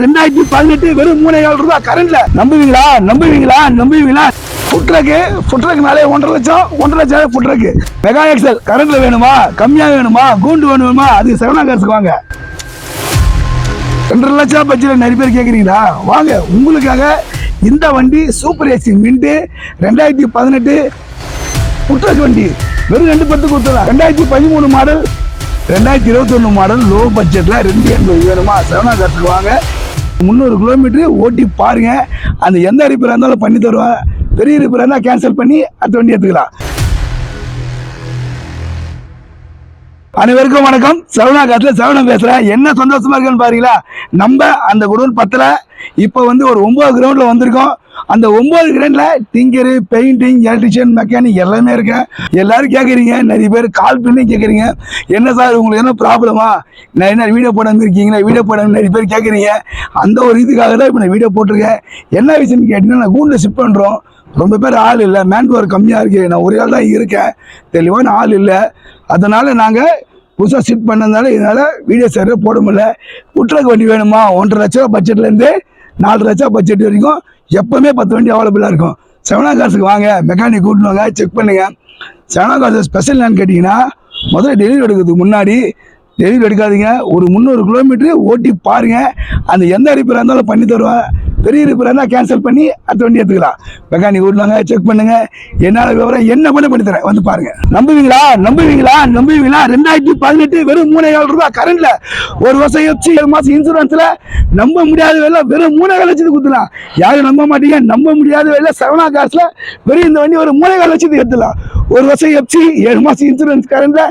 ரெண்டாயிரத்தி பதினெட்டு வெறும் மூணு கால் ரூபாய் கரண்ட்ல நம்புவீங்களா? நம்புவீங்களா? நம்புவீங்களா? ஃபுட்ரக்கு ஃபுட்ரக்குனாலே ஒன்றரை லட்சம் ஒன்றரை லட்சம் ஃபுட்ரக்கு மெகா எக்ஸல் கரண்ட்ல வேணுமா? கம்மியா வேணுமா? கூண்டு வேணுமா? அது செவனா காசுக்கு வாங்க. ரெண்டரை லட்சம் பட்ஜெட்ல நிறைய பேர் கேட்குறீங்களா வாங்க உங்களுக்காக இந்த வண்டி சூப்பர் ஏசி மின்ட்டு ரெண்டாயிரத்தி பதினெட்டு ஃபுட்ரக் வண்டி. வெறும் ரெண்டு பத்து கொடுத்துடலாம். ரெண்டாயிரத்தி பதிமூணு மாடல் ரெண்டாயிரத்தி இருபத்தொன்று மாடல் லோ பட்ஜெட்டில் ரெண்டு எண்பது வேணுமா? செவனா காசுக்கு வாங்க. முந்நூறு கிலோமீட்டரு ஓட்டி பாருங்க. அந்த எந்த ரிப்பேராக இருந்தாலும் பண்ணி தருவேன். பெரிய ரிப்பேராக இருந்தால் கேன்சல் பண்ணி அடுத்த வண்டி எடுத்துக்கலாம். அனைவருக்கும் வணக்கம். சரவணா காட்டில் சரவணன் பேசுகிறேன் என்ன சந்தோஷமா இருக்குன்னு பாருங்களா? நம்ம அந்த குடோன் பத்தில் இப்போ வந்து ஒரு ஒம்பது கிரவுண்டில் வந்திருக்கோம். அந்த ஒம்பது கிரவுண்டில் டிங்கரு பெயிண்டிங் எலக்ட்ரிஷியன் மெக்கானிக் எல்லாமே இருக்கேன். எல்லாரும் கேட்குறீங்க நிறைய பேர் கால் பண்ணி கேட்குறீங்க என்ன சார் உங்களுக்கு என்ன ப்ராப்ளமா நான் என்ன வீடியோ போட வந்திருக்கீங்களா? வீடியோ போட நிறைய பேர் கேட்குறீங்க அந்த ஒரு இதுக்காக தான் இப்போ நான் வீடியோ போட்டிருக்கேன். என்ன விஷயம்னு கேட்டிங்கன்னா நான் கூண்டில் ஷிஃப்ட் பண்ணுறோம் ரொம்ப பேர் ஆள் இல்லை. மேன் பவர் கம்மியாக இருக்குது நான் ஒரே ஆள் தான் இருக்கேன். தெளிவான ஆள் இல்லை. அதனால் நாங்கள் புதுசாக ஷிஃப்ட் பண்ணதுனால இதனால் வீடியோ சரியாக போட முடியல. உட்ரக்கு வண்டி வேணுமா? ஒன்றரை லட்ச ரூபா பட்ஜெட்லேருந்து நாலு லட்சம் பட்ஜெட் வரைக்கும் எப்போவுமே பத்து வண்டி அவைலபிளாக இருக்கும். செவனா காசுக்கு வாங்க. மெக்கானிக் கூட்டினுவாங்க செக் பண்ணுங்கள் செவனா காசு ஸ்பெஷல் என்னன்னு கேட்டிங்கன்னா முதல்ல டெலிவரி எடுக்கிறதுக்கு முன்னாடி டெலிவரி எடுக்காதீங்க. ஒரு முந்நூறு கிலோமீட்ரு ஓட்டி பாருங்கள் அந்த எந்த ரிப்பேராக இருந்தாலும் பண்ணி தருவேன். பெரிய ரிப்பேராக இருந்தால் கேன்சல் பண்ணி அடுத்த வண்டி எடுத்துக்கலாம். மெக்கானிக் விடுவாங்க செக் பண்ணுங்க. என்னால் விவரம் என்ன பண்ண பண்ணி தரேன்? வந்து பாருங்க. நம்புவீங்களா? நம்புவீங்களா? நம்புவீங்களா? ரெண்டாயிரத்தி பதினெட்டு வெறும் மூணே கால் ரூபாய் கரண்ட்ல ஒரு வருஷம் வச்சு ஏழு மாசம் இன்சூரன்ஸ்ல நம்ப முடியாத வேலை வெறும் மூணு கால் லட்சத்துக்கு கொடுத்துலாம் யாரும் நம்ப மாட்டீங்க. நம்ப முடியாத வேலை செவனா காசுல வெறும் இந்த வண்டி ஒரு மூணு கால் லட்சத்துக்கு எடுத்துலாம் ஒரு வருஷம் எஃப்சி ஏழு மாசம் இன்சூரன்ஸ் கரண்ட்ல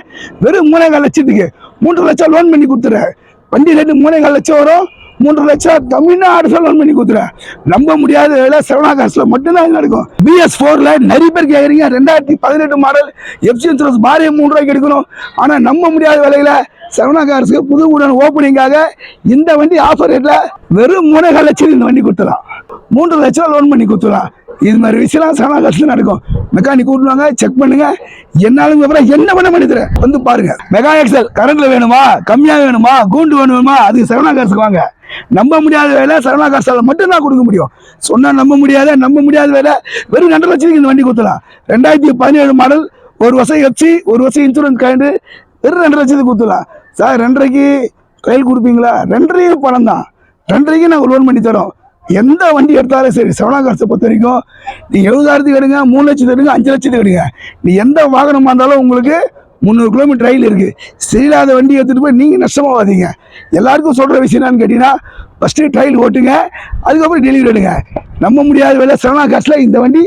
வெறும் மூணே லட்சத்துக்கு மூன்று லட்சம் லோன் பண்ணி கொடுத்துறேன் வண்டி ரேட்டு மூணே கால் லட்சம் வரும். மூன்று லட்சம் தமிழ்நாடு லோன் பண்ணி கொடுத்துறேன் நம்ப முடியாத வேலை செவனா மட்டும்தான் நடக்கும். பிஎஸ் ஃபோரில் நிறைய பேர் கேட்குறீங்க ரெண்டாயிரத்தி பதினெட்டு மாடல் எஃப்சி இன்சூரன்ஸ் பாரிய மூணு ரூபாய்க்கு எடுக்கணும். ஆனால் நம்ப முடியாத விலையில் செவனா கார்ஸ்க்கு புது உடன் ஓப்பனிங்காக இந்த வண்டி ஆஃபர் ரேட்டில் வெறும் மூணேகால் லட்சம் இந்த வண்டி கொடுத்துடலாம். மூன்று லட்சம் லோன் பண்ணி கொடுத்துடலாம். இது மாதிரி விஷயம்லாம் செவனா காசுல நடக்கும். மெக்கானிக் கூட்டுவாங்க செக் பண்ணுங்க. என்னாலும் அப்புறம் என்ன பண்ண பண்ணி தரேன் வந்து பாருங்க. மெகா எக்ஸல் கரண்ட்ல வேணுமா? கம்மியாக வேணுமா? கூண்டு வேணுமா? அது செவனா காசுக்கு வாங்க. நம்ப முடியாத வேலை சரவணா காசால மட்டும்தான் கொடுக்க முடியும். சொன்னால் நம்ப முடியாத நம்ப முடியாத வேலை. வெறும் ரெண்டு லட்சத்துக்கு இந்த வண்டி கொடுத்துலாம் ரெண்டாயிரத்தி பதினேழு மாடல் ஒரு வருஷம் எஃப்சி ஒரு வருஷம் இன்சூரன்ஸ் கரண்ட் வெறும் ரெண்டு லட்சத்துக்கு கொடுத்துலாம் சார் ரெண்டரைக்கு ட்ரையல் கொடுப்பீங்களா? ரெண்டரையும் பணம் தான் ரெண்டரைக்கு நாங்கள் லோன் பண்ணி தரோம். எந்த வண்டி எடுத்தாலும் சரி செவனா காசை பொறுத்த வரைக்கும் நீ எழுபதாயிரத்துக்கு எடுங்க மூணு லட்சத்துக்கு எடுங்க அஞ்சு லட்சத்துக்கு எடுங்க. நீ எந்த வாகனமாக இருந்தாலும் உங்களுக்கு முந்நூறு கிலோமீட்டர் ரயில் இருக்குது சரியில்லாத வண்டி எடுத்துகிட்டு போய் நீங்கள் நஷ்டமாகாதீங்க எல்லாருக்கும் சொல்கிற விஷயம் என்னன்னு கேட்டிங்கன்னா ஃபஸ்ட்டு ட்ரையல் ஓட்டுங்க அதுக்கப்புறம் டெலிவரி எடுங்க. நம்ப முடியாத வேலை செவனா காசில் இந்த வண்டி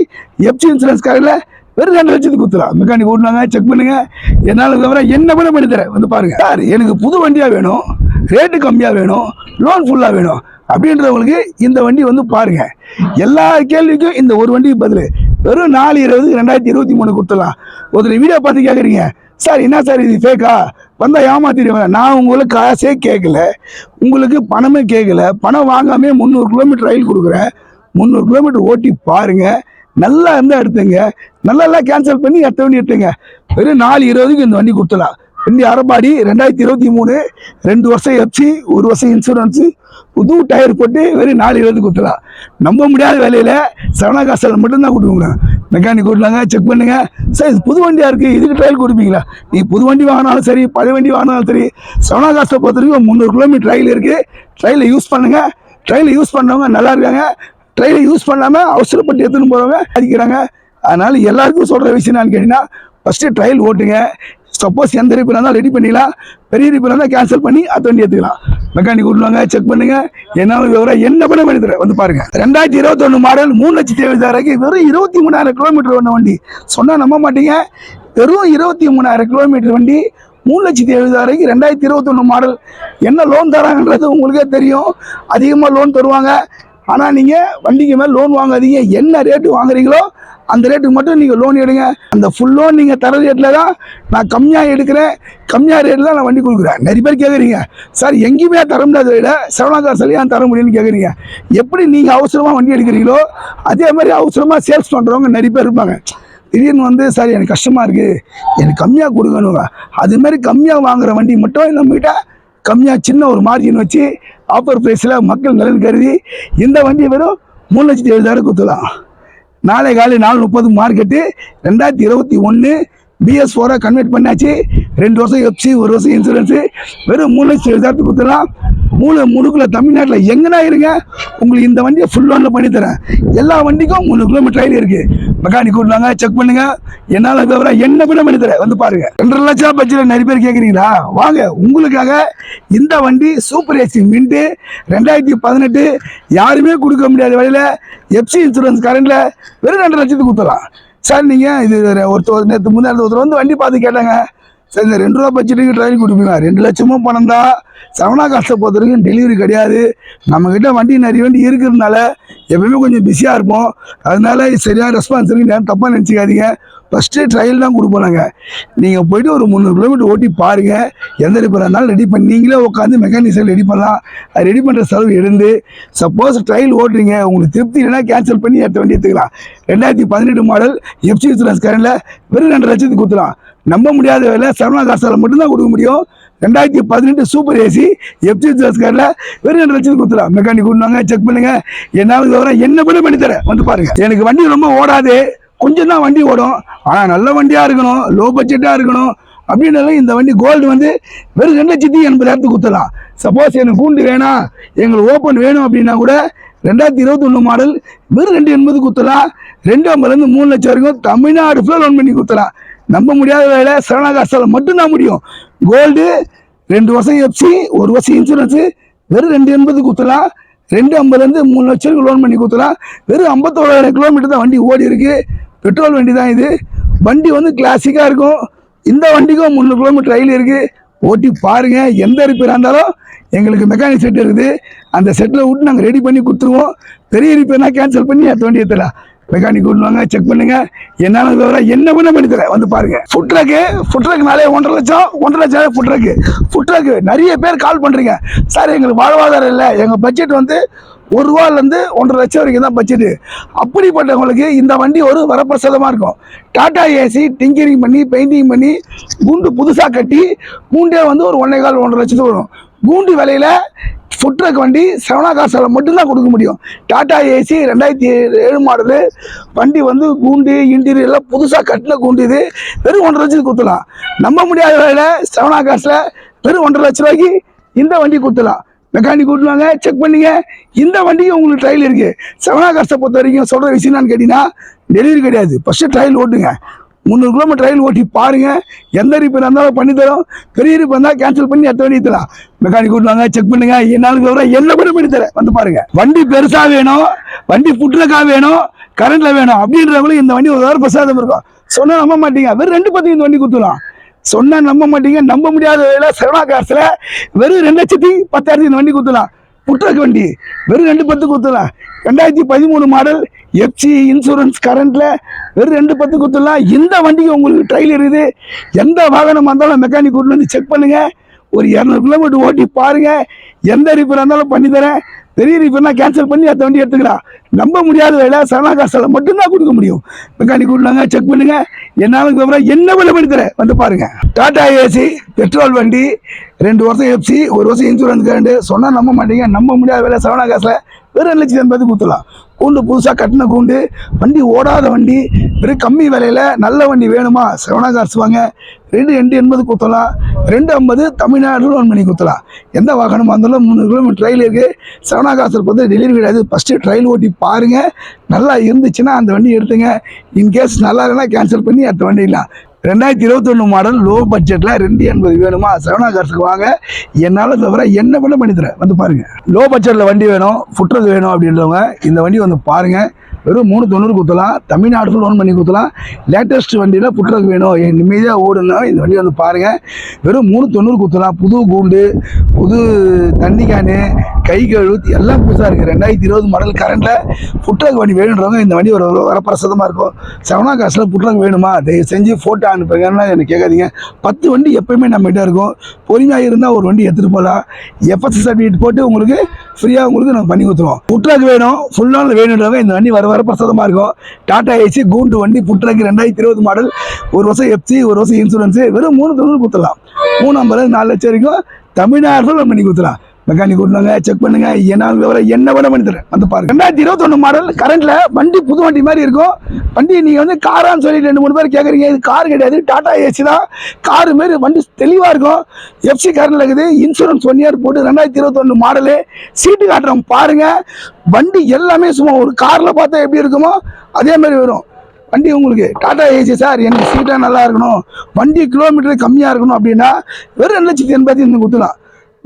எப்சி இன்சூரன்ஸ் காரில் வெறும் ரெண்டு லட்சத்துக்கு கொடுத்துலாம் மெக்கானிக் ஓட்டுனாங்க செக் பண்ணுங்கள் என்னால் விவரம் என்ன பண்ண பண்ணி தரேன்? வந்து பாருங்கள் சார் எனக்கு புது வண்டியாக வேணும் ரேட்டு கம்மியாக வேணும் லோன் ஃபுல்லாக வேணும். அப்படின்றவங்களுக்கு இந்த வண்டி வந்து பாருங்க. எல்லா கேள்விக்கும் இந்த ஒரு வண்டிக்கு பதில். வெறும் நாலு இருபது ரெண்டாயிரத்தி இருபத்தி மூணு கொடுத்துடலாம். ஒருத்தர் வீடியோ பார்த்து கேட்குறீங்க சார் என்ன சார் இது? ஃபேக்கா வந்தால் ஏமாத்திடுவேன். நான் உங்களுக்கு காசே கேட்கல உங்களுக்கு பணமே கேட்கல பணம் வாங்காமே முந்நூறு கிலோமீட்டர் ரயில் கொடுக்குறேன். முந்நூறு கிலோமீட்டர் ஓட்டி பாருங்கள் நல்லா இருந்தால் எடுத்துங்க. நல்லா கேன்சல் பண்ணி எடுத்த வண்டி எடுத்துங்க. வெறும் நாலு இருபதுக்கு இந்த வண்டி கொடுத்துடலாம். வண்டி அரபாடி ரெண்டாயிரத்தி இருபத்தி மூணு ரெண்டு வருஷம் எஃப்சி ஒரு வருஷம் இன்சூரன்ஸு புது டயர் போட்டு வெறும் நாலு இருபது கொடுத்துடலாம். நம்ப முடியாத வேலையில் செவனா காசில் மட்டும்தான் கொடுக்குங்க மெக்கானிக் கொடுத்தாங்க செக் பண்ணுங்க. சார் இது புது வண்டியாக இருக்குது இதுக்கு ட்ரையல் கொடுப்பீங்களா? நீ புது வண்டி வாங்கினாலும் சரி பழைய வண்டி வாங்கினாலும் சரி செவனா காசை பொறுத்த வரைக்கும் முந்நூறு கிலோமீட்டர் ட்ரையல் இருக்குது ட்ரையலை யூஸ் பண்ணுங்க. ட்ரையலை யூஸ் பண்ணவங்க நல்லா இருக்காங்க. ட்ரெயினை யூஸ் பண்ணாமல் அவசரப்பட்டு எடுத்துன்னு போகிறவங்க அடிக்கிறாங்க. அதனால் எல்லாருக்கும் சொல்கிற விஷயம் என்னன்னு கேட்டிங்கன்னா ஃபஸ்ட்டு ட்ரையல் ஓட்டுங்க. சப்போஸ் எந்த ரிப்பேர் இருந்தாலும் ரெடி பண்ணிக்கலாம். பெரிய ரிப்பேர் இருந்தால் கேன்சல் பண்ணி அது வண்டி ஏற்றுக்கலாம் மெக்கானிக் விடுவாங்க செக் பண்ணுங்க. என்ன விவரம் என்ன பண்ண பண்ணி தரேன் வந்து பாருங்க. ரெண்டாயிரத்தி இருபத்தொன்று மாடல் மூணு லட்சத்தி எழுபதாயிரம் வெறும் இருபத்தி மூணாயிரம் கிலோமீட்டர் ஒன்று வண்டி. சொன்னால் நம்ப மாட்டீங்க. வெறும் இருபத்தி மூணாயிரம் கிலோமீட்டர் வண்டி மூணு லட்சத்தி எழுபதாயிரம் ரெண்டாயிரத்தி இருபத்தொன்று மாடல் என்ன லோன் தராங்கன்றது உங்களுக்கே தெரியும். அதிகமாக லோன் தருவாங்க. ஆனால் நீங்கள் வண்டிக்கு மேலே லோன் வாங்காதீங்க. என்ன ரேட்டு வாங்குறீங்களோ அந்த ரேட்டுக்கு மட்டும் நீங்கள் லோன் எடுங்க. அந்த ஃபுல் லோன் நீங்கள் தர ரேட்டில் தான் நான் கம்மியாக எடுக்கிறேன். கம்மியாக ரேட்டில் தான் நான் வண்டி கொடுக்குறேன். நிறைய பேர் கேட்குறீங்க சார் எங்கேயுமே தர முடியாத விட செவனாக்கார் சிலையாக தர முடியும்னு கேட்குறீங்க எப்படி நீங்கள் அவசரமாக வண்டி எடுக்கிறீங்களோ அதே மாதிரி அவசரமாக சேல்ஸ் பண்ணுறவங்க நிறைய பேர் இருப்பாங்க. திடீர்னு வந்து சார் எனக்கு கஷ்டமாக இருக்குது எனக்கு கம்மியாக கொடுக்கணுங்க அதுமாரி கம்மியாக வாங்குற வண்டி மட்டும் நம்மகிட்ட கம்மியாக சின்ன ஒரு மார்ஜின் வச்சு ஆஃபர் ப்ரைஸில் மக்கள் நலன் கருதி இந்த வண்டியை வெறும் மூணு லட்சத்தி எழுபதாயிரம் கொடுத்துலாம் நாளை காலை நாலு முப்பது மார்க்கெட்டு ரெண்டாயிரத்தி இருபத்தி ஒன்று பிஎஸ் ஃபோராக கன்வெர்ட் பண்ணாச்சு. ரெண்டு வருஷம் எஃப்சி ஒரு வருஷம் இன்சூரன்ஸு வெறும் மூணு லட்சத்தி எழுபதாயிரத்துக்கு கொடுத்துடலாம். மூளை முழுக்கில் தமிழ்நாட்டில் எங்கன்னா இருங்க? உங்களுக்கு இந்த வண்டியை ஃபுல் லோனில் பண்ணித்தரேன் எல்லா வண்டிக்கும் மூணு கிலோமீட்டர் ட்ரைல் இருக்கு. மெக்கானிக் கூட்டுவாங்க செக் பண்ணுங்க. என்னால் தவிர என்ன கூட பண்ணி தரேன். வந்து பாருங்க. ரெண்டரை லட்சம் பட்ஜெட் நிறைய பேர் கேட்குறீங்களா வாங்க உங்களுக்காக இந்த வண்டி சூப்பர் ஏசி மின்ட்டு ரெண்டாயிரத்தி பதினெட்டு யாருமே கொடுக்க முடியாத வழியில் எஃப்சி இன்சூரன்ஸ் கரண்டில் வெறும் ரெண்டு லட்சத்துக்கு கொடுத்துடலாம். சார் நீங்கள் இது ஒருத்தர் நேற்று முன்னாடி ஒருத்தர் வந்து வண்டி பார்த்து கேட்டாங்க. சார் இந்த ரெண்டு ரூபா பட்ஜெட்டுக்கு ட்ரைனிங் கொடுப்பீங்க ரெண்டு லட்சமும் பணம் தான். செவனா கஷ்டப்படுறதுக்கு டெலிவரி கிடையாது. நம்மக்கிட்ட வண்டி நிறைய வண்டி இருக்கிறதுனால எப்பயுமே கொஞ்சம் பிஸியாக இருப்போம். அதனால சரியான ரெஸ்பான்ஸ் இருக்கு. நேரம் தப்பாக நினச்சிக்காதீங்க. ஃபஸ்ட்டு ட்ரையல் தான் கொடுப்போம் நாங்கள் நீங்கள் போய்ட்டு ஒரு முந்நூறு கிலோமீட்டர் ஓட்டி பாருங்கள் எந்த ரிப்பேர் இருந்தாலும் ரெடி பண்ணி நீங்களே உட்காந்து மெக்கானிக்ஸில் ரெடி பண்ணலாம். அது ரெடி பண்ணுற செலவு இருந்து சப்போஸ் ட்ரையல் ஓட்டுறீங்க. உங்களுக்கு திருப்தி இல்லைன்னா கேன்சல் பண்ணி எடுத்த வண்டி எடுத்துக்கலாம். ரெண்டாயிரத்தி பதினெட்டு மாடல் எஃப்சி இன்சூரன்ஸ் கரண்டில் வெறும் ரெண்டு லட்சத்துக்கு கொடுத்துலாம் நம்ப முடியாத வேலை சரவணா காசால் மட்டும்தான் கொடுக்க முடியும். ரெண்டாயிரத்தி பதினெட்டு சூப்பர் ஏசி எஃப்சி இன்சூரன்ஸ் கார்டில் வெறும் ரெண்டு லட்சத்துக்கு கொடுத்துலாம் மெக்கானிக் கொடுவாங்க செக் பண்ணுங்க. என்னால் தவிர என்ன கூட பண்ணி தரேன். வந்து பாருங்க. எனக்கு வண்டி ரொம்ப ஓடாது. கொஞ்சம் தான் வண்டி ஓடும். ஆனால் நல்ல வண்டியாக இருக்கணும். லோ பட்ஜெட்டாக இருக்கணும். அப்படின்னாலும் இந்த வண்டி கோல்டு வந்து வெறும் ரெண்டு லட்சத்தி எண்பதாயிரத்துக்கு கொடுத்துடலாம். சப்போஸ் எனக்கு கூண்டு வேணாம் எங்களுக்கு ஓப்பன் வேணும் அப்படின்னா கூட ரெண்டாயிரத்தி இருபத்தொன்று மாடல் வெறும் ரெண்டு எண்பது கொடுத்துடலாம். ரெண்டு ஐம்பதுலேருந்து மூணு லட்சம் வரைக்கும் தமிழ்நாடு ஃபுல்லாக லோன் பண்ணி கொடுத்துடலாம். நம்ப முடியாத வேலை சரணாகாசால் மட்டும்தான் முடியும். கோல்டு ரெண்டு வருஷம் எஃப்சி ஒரு வருஷம் இன்சூரன்ஸு வெறும் ரெண்டு எண்பது குத்தலாம் ரெண்டு ஐம்பதுலேருந்து மூணு லட்சம் லோன் பண்ணி கொடுத்துலாம் வெறும் ஐம்பத்தோராயிரம் கிலோமீட்டர் தான் வண்டி ஓடி இருக்குது பெட்ரோல் வண்டி தான் இது. வண்டி வந்து கிளாசிக்காக இருக்கும். இந்த வண்டிக்கும் முந்நூறு கிலோமீட்டர் ரயில் இருக்குது ஓட்டி பாருங்கள் எந்த ரிப்பேராக இருந்தாலும் எங்களுக்கு மெக்கானிக் செட் இருக்குது. அந்த செட்டில் விட்டு நாங்கள் ரெடி பண்ணி கொடுத்துருவோம். பெரிய ரிப்பேர்னால் கேன்சல் பண்ணி அடுத்த வண்டி எடுத்துடலாம் மெக்கானிக் விடுவாங்க செக் பண்ணுங்க. என்னால தவிர என்ன பண்ண பண்ணி தரேன்? வந்து பாருங்க. ஃபுட் ட்ரக்கு ஃபுட் ட்ரக்னாலே ஒன்றரை லட்சம் ஒன்றரை லட்சம் ஃபுட் ட்ரக்கு ஃபுட் ட்ரக்கு நிறைய பேர் கால் பண்றீங்க. சார் எங்களுக்கு வாழ்வாதாரம் இல்லை. எங்க பட்ஜெட் வந்து ஒரு ரூபாலேருந்து ஒன்றரை லட்சம் வரைக்கும் தான் பட்ஜெட்டு அப்படிப்பட்டவங்களுக்கு இந்த வண்டி ஒரு வரப்பிரசாதமாக இருக்கும். டாடா ஏசி டிங்கரிங் பண்ணி பெயிண்டிங் பண்ணி கூண்டு புதுசாக கட்டி கூண்டே வந்து ஒரு ஒன்றே கால் ஒன்றரை லட்சத்துக்கு வரும். கூண்டு விலையில் ஃபுட் ட்ரக் வண்டி செவனா காசால் மட்டும்தான் கொடுக்க முடியும். டாடா ஏசி ரெண்டாயிரத்தி ஏழு மாடலு வண்டி வந்து கூண்டு இன்டீரியர் எல்லாம் புதுசாக கட்டின கூண்டு இது. வெறும் ஒன்றரை லட்சத்துக்கு கொடுத்துலாம் நம்ப முடியாத வேலையில் செவனா காசில் வெறும் ஒன்றரை லட்ச ரூபாய்க்கு இந்த வண்டி கொடுத்துலாம் மெக்கானிக் கூட்டுவாங்க செக் பண்ணுங்க. இந்த வண்டிக்கு உங்களுக்கு ட்ரையல் இருக்குது செவனா காசை பொறுத்த வரைக்கும் சொல்கிற விஷயம் என்னன்னு கேட்டிங்கன்னா டெலிவரி கிடையாது. ஃபஸ்ட்டு ட்ரையல் ஓட்டுங்க. முந்நூறு கிலோமீட்டர் ரயில் ஓட்டி பாருங்கள் எந்த ரிப்பேர் இருந்தாலும் பண்ணித்தரோம் பெரிய ரிப்பேர் இருந்தால் கேன்சல் பண்ணி அடுத்த வண்டி தரலாம். மெக்கானிக் கூட்டுவாங்க செக் பண்ணுங்க. என்னாலும் தவிர என்ன கூட பண்ணி தரேன்? வந்து பாருங்கள் வண்டி பெருசாக வேணும். வண்டி புட்லக்கா வேணும். கரண்ட்டில் வேணும். அப்படின்றவங்களுக்கு இந்த வண்டி ஒரு வேறு பிரசாதம் இருக்கும். சொன்னால் நம்ப மாட்டீங்க. வெறும் ரெண்டு பத்துக்கு இந்த வண்டி கொடுத்துலாம் சொன்னால் நம்ப மாட்டீங்க. நம்ப முடியாத வேலை சரவணா காசில் வெறும் ரெண்டு லட்சத்தி பத்தாயிரத்தி இந்த வண்டி கொடுத்துலாம் புட்ரக் வண்டி. வெறும் ரெண்டு பத்து கொடுத்துலாம் ரெண்டாயிரத்தி பதிமூணு மாடல் எஃப்சி இன்சூரன்ஸ் கரண்ட்ல வெறும் ரெண்டு பத்து கொடுத்துடலாம் இந்த வண்டிக்கு உங்களுக்கு ட்ரையல் இருக்குது. எந்த வாகனம் இருந்தாலும் மெக்கானிக் கூட்டு வந்து செக் பண்ணுங்க. ஒரு இரநூறு கிலோமீட்டர் ஓட்டி பாருங்க. எந்த ரிப்பேர் இருந்தாலும் பண்ணி தரேன். பெரிய ரிப்பேர்னா கேன்சல் பண்ணி அந்த வண்டி எடுத்துக்கலாம் நம்ப முடியாத வேலை சரணா காசில் மட்டும்தான் கொடுக்க முடியும். மெக்கானிக் கூட்டினாங்க செக் பண்ணுங்கள் என்னாலும் அப்புறம் என்ன விலை பண்ணி தரேன் வந்து பாருங்கள் டாடா ஏசி பெட்ரோல் வண்டி ரெண்டு வருஷம் எஃப்சி ஒரு வருஷம் இன்சூரன்ஸ் கரண்டு சொன்னால் நம்ப மாட்டீங்க நம்ப முடியாத வேலை சரணா காசில் வெறும் ரெண்டு லட்சத்தி எண்பது கொடுத்துடலாம் கூண்டு புதுசாக கட்டின கூண்டு வண்டி ஓடாத வண்டி வெறும் கம்மி விலையில் நல்ல வண்டி வேணுமா? செவனா காசு வாங்க. ரெண்டு ரெண்டு எண்பது குத்தலாம் ரெண்டு ஐம்பது தமிழ்நாடு லோன் பண்ணி குத்தலாம் எந்த வாகனமாக இருந்தாலும் முந்நூறு கிலோமீட்டர் ட்ரையல் இருக்குது செவனா காசு பார்த்து டெலிவரி கிடையாது. ஃபஸ்ட்டு ட்ரையல் ஓட்டி பாருங்கள் நல்லா இருந்துச்சுன்னா அந்த வண்டி எடுத்துங்க. இன்கேஸ் நல்லா இல்லைன்னா கேன்சல் பண்ணி அடுத்த வண்டிக்கலாம் ரெண்டாயிரத்தி இருபத்தொன்று மாடல் லோ பட்ஜெட்டில் ரெண்டு எண்பது வேணுமா? செவனா காசுக்கு வாங்க. என்னால் தவிர என்ன பண்ண பண்ணி தரேன் வந்து பாருங்கள் லோ பட்ஜெட்டில் வண்டி வேணும் ஃபுட்ரஸ் வேணும் அப்படின்றவங்க இந்த வண்டி வந்து பாருங்கள் வெறும் மூணு தொண்ணூறு குத்தலாம் தமிழ்நாட்டுக்கு லோன் பண்ணி குத்தலாம் லேட்டஸ்ட் வண்டியில் புட்ரக் வேணும். என் நிம்மதியாக ஓடுனா இந்த வண்டி வந்து பாருங்கள் வெறும் மூணு தொண்ணூறு குத்தலாம் புது கூண்டு புது தண்ணி கேனு கை கழுவு எல்லாம் புதுசாக இருக்குது ரெண்டாயிரத்தி இருபது மாடல் கரண்டில் புட்ரக் வண்டி வேணுன்றவங்க இந்த வண்டி ஒரு வரப்பிரசதமாக இருக்கும். செவனா காசில் புட்ரக் வேணுமா? தயவு செஞ்சு ஃபோட்டோ அனுப்புங்கன்னா எனக்கு கேட்காதீங்க. பத்து வண்டி எப்பயுமே நம்மகிட்ட இருக்கும். பொறுமையாக இருந்தால் ஒரு வண்டி எடுத்துகிட்டு போகலாம் எஃப்எஸ்எஸ் சர்டிஃபிகேட் போட்டு உங்களுக்கு ஃப்ரீயாக உங்களுக்கு நாங்கள் பண்ணி கொடுத்துருவோம். புட்ரக் வேணும். ஃபுல் நாள் வேணுன்றவங்க இந்த வண்டி வர வரப்பிரசாதமாக இருக்கும். டாடா ஏசி கூண்டு வண்டி புட்ரக் ரெண்டாயிரத்தி இருபது மாடல் ஒரு வருஷம் எஃப்சி ஒரு வருஷம் இன்சூரன்ஸு வெறும் மூணு தொழில் கொடுத்துடலாம். மூணு ஐம்பது நாலு லட்சம் வரைக்கும் தமிழ்நாடு நம்ம பண்ணி கொடுத்துடலாம். மெக்கானிக் கூட்டினாங்க செக் பண்ணுங்க. என்ன விவரம் என்ன வேணா பண்ணி தரேன் வந்து பாருங்க. ரெண்டாயிரத்தி இருபத்தொன்று மாடல் கரண்ட்ல வண்டி புது வண்டி மாதிரி இருக்கும். வண்டி நீங்க வந்து காரான்னு சொல்லி ரெண்டு மூணு பேர் கேட்குறீங்க இது கார் கிடையாது டாடா ஏசி தான். காரு மாரி வண்டி தெளிவாக இருக்கும். எஃப்சி கரண்ட்ல இருக்குது. இன்சூரன்ஸ் ஒன் இயர் போட்டு ரெண்டாயிரத்தி இருபத்தொன்னு மாடலு சீட்டு காட்டுறோம் பாருங்க. வண்டி எல்லாமே சும்மா ஒரு காரில் பார்த்தா எப்படி இருக்குமோ அதே மாதிரி வரும். வண்டி உங்களுக்கு டாடா ஏசி சார் எனக்கு சீட்டாக நல்லா இருக்கணும். வண்டி கிலோமீட்டர் கம்மியாக இருக்கணும் அப்படின்னா வெறும் ரெண்டு லட்சத்தி எண்பத்தி இந்த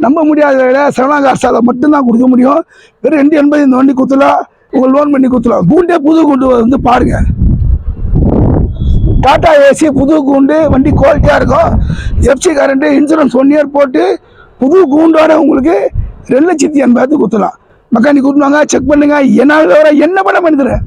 நம்ப முடியாத வேலை செவனாங்க அரசால மட்டும்தான் கொடுக்க முடியும். வெறும் ரெண்டு எண்பது இந்த வண்டி குத்தலாம் உங்கள் லோன் பண்ணி குத்தலாம். கூண்டே புது கூண்டு வந்து பாருங்க. டாடா ஏசி புது கூண்டு வண்டி குவாலிட்டியாக இருக்கும். FC current insurance one year போட்டு புது கூண்டோட உங்களுக்கு ரெண்டு லட்சத்தி எண்பது குத்தலாம். மெக்கானிக் கூட்டினாங்க செக் பண்ணுங்கள் என்ன விவரம் என்ன பண்ண பண்ணி